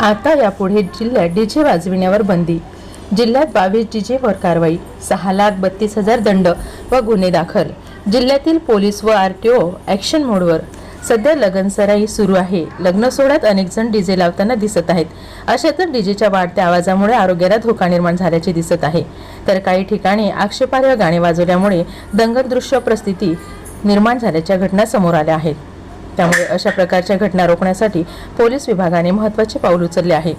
आता यापुढे जिल्ह्यात डीजे वाजविण्यावर बंदी. जिल्ह्यात बावीस डीजेवर कारवाई सहा लाख बत्तीस हजार दंड व गुन्हे दाखल. जिल्ह्यातील पोलीस व आर टी ओ ॲक्शन मोडवर. सध्या लगनसराई सुरू आहे. लग्न सोहळ्यात अनेक जण डीजे लावताना दिसत आहेत. अशातच डीजेच्या वाढत्या आवाजामुळे आरोग्याला धोका निर्माण झाल्याचे दिसत आहे. तर काही ठिकाणी आक्षेपार्ह गाणे वाजवल्यामुळे दंगल दृश्य परिस्थिती निर्माण झाल्याच्या घटना समोर आल्या आहेत. त्यामुळे अशा प्रकारच्या घटना रोखण्यासाठी पोलीस विभागाने महत्त्वाचे पाऊल उचलले आहे.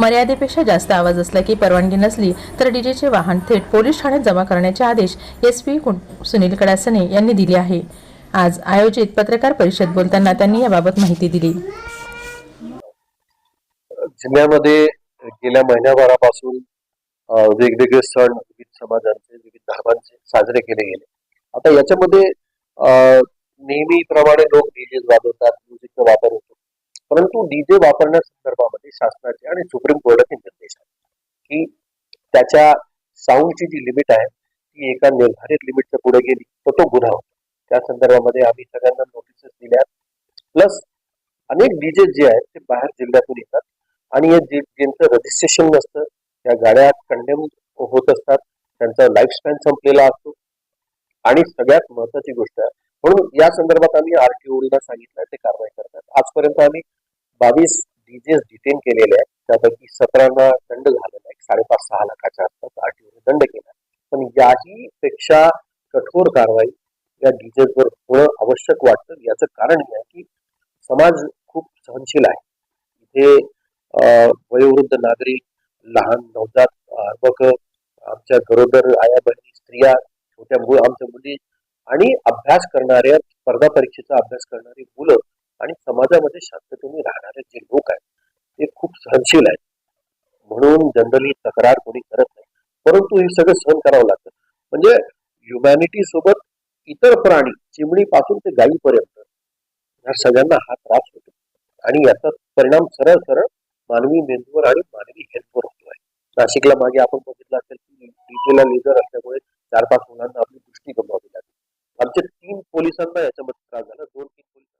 मर्यादेपेक्षा जास्त आवाज असला की परवानगी नसली तर डीजेचे वाहन थेट पोलीस ठाण्यात जमा करण्याचे आदेश एस पी सुनील कडासने यांनी दिले आहे. आज आयोजित पत्रकार परिषद बोलताना त्यांनी याबाबत माहिती दिली. जिल्ह्यामध्ये गेल्या महिन्याभरापासून वेगवेगळे सण विविध समाजांचे विविध धर्मांचे साजरे केले गेले. आता याच्यामध्ये नेहमीप्रमाणे लोक डीजे वाजवतात म्युझिकचा वापर होतो. परंतु डीजे वापरण्यासंदर्भामध्ये शासनाचे आणि सुप्रीम कोर्टाचे निर्देश आहेत की त्याच्या साऊंडची जी लिमिट आहे ती एका निर्धारित लिमिटच्या पुढे गेली तर तो गुन्हा होतो. त्या संदर्भामध्ये आम्ही सगळ्यांना नोटीसेस दिल्या प्लस अनेक डीजे जे आहेत ते बाहेर जिल्ह्यातून येतात. आणि या जे ज्यांचं रजिस्ट्रेशन नसतं त्या गाड्या कंडेम होत असतात. त्यांचा लाईफ स्पॅन संपलेला असतो. आणि सगळ्यात महत्वाची गोष्ट आहे म्हणून या संदर्भात आम्ही आरटीओला सांगितलं ते कारवाई करतात. आजपर्यंत आम्ही बावीस डीजेस डिटेन केलेले आहेत. त्यापैकी सतरांना दंड झालेला आहे. साडेपाच सहा लाखाच्या आसपास आरटीओने दंड केला पण याही पेक्षा कठोर कारवाई या डीजेसवर होणं आवश्यक वाटतं. याचं कारण हे आहे की समाज खूप सहनशील आहे. इथे वयोवृद्ध नागरिक लहान नवजात अर्भक आमच्या गरोदर आया बहिणी स्त्रिया छोट्या आमच्या मुली आणि अभ्यास करणाऱ्या स्पर्धा परीक्षेचा अभ्यास करणारी मुलं आणि समाजामध्ये शांततेने राहणारे जे लोक आहेत ते खूप सहनशील आहेत. म्हणून जनरली तक्रार कोणी करत नाही. परंतु हे सगळं सहन करावं लागतं. म्हणजे ह्युमॅनिटी सोबत इतर प्राणी चिमणीपासून ते गायीपर्यंत या सगळ्यांना हा त्रास होतो. आणि याचा परिणाम सरळ सरळ मानवी मेंदूवर आणि मानवी हेल्थवर होतो आहे नाशिकला मागे आपण बघितलं असेल की डीजेला लेझर असल्यामुळे चार पाच मुलांना पोलिसांना याच्यामध्ये.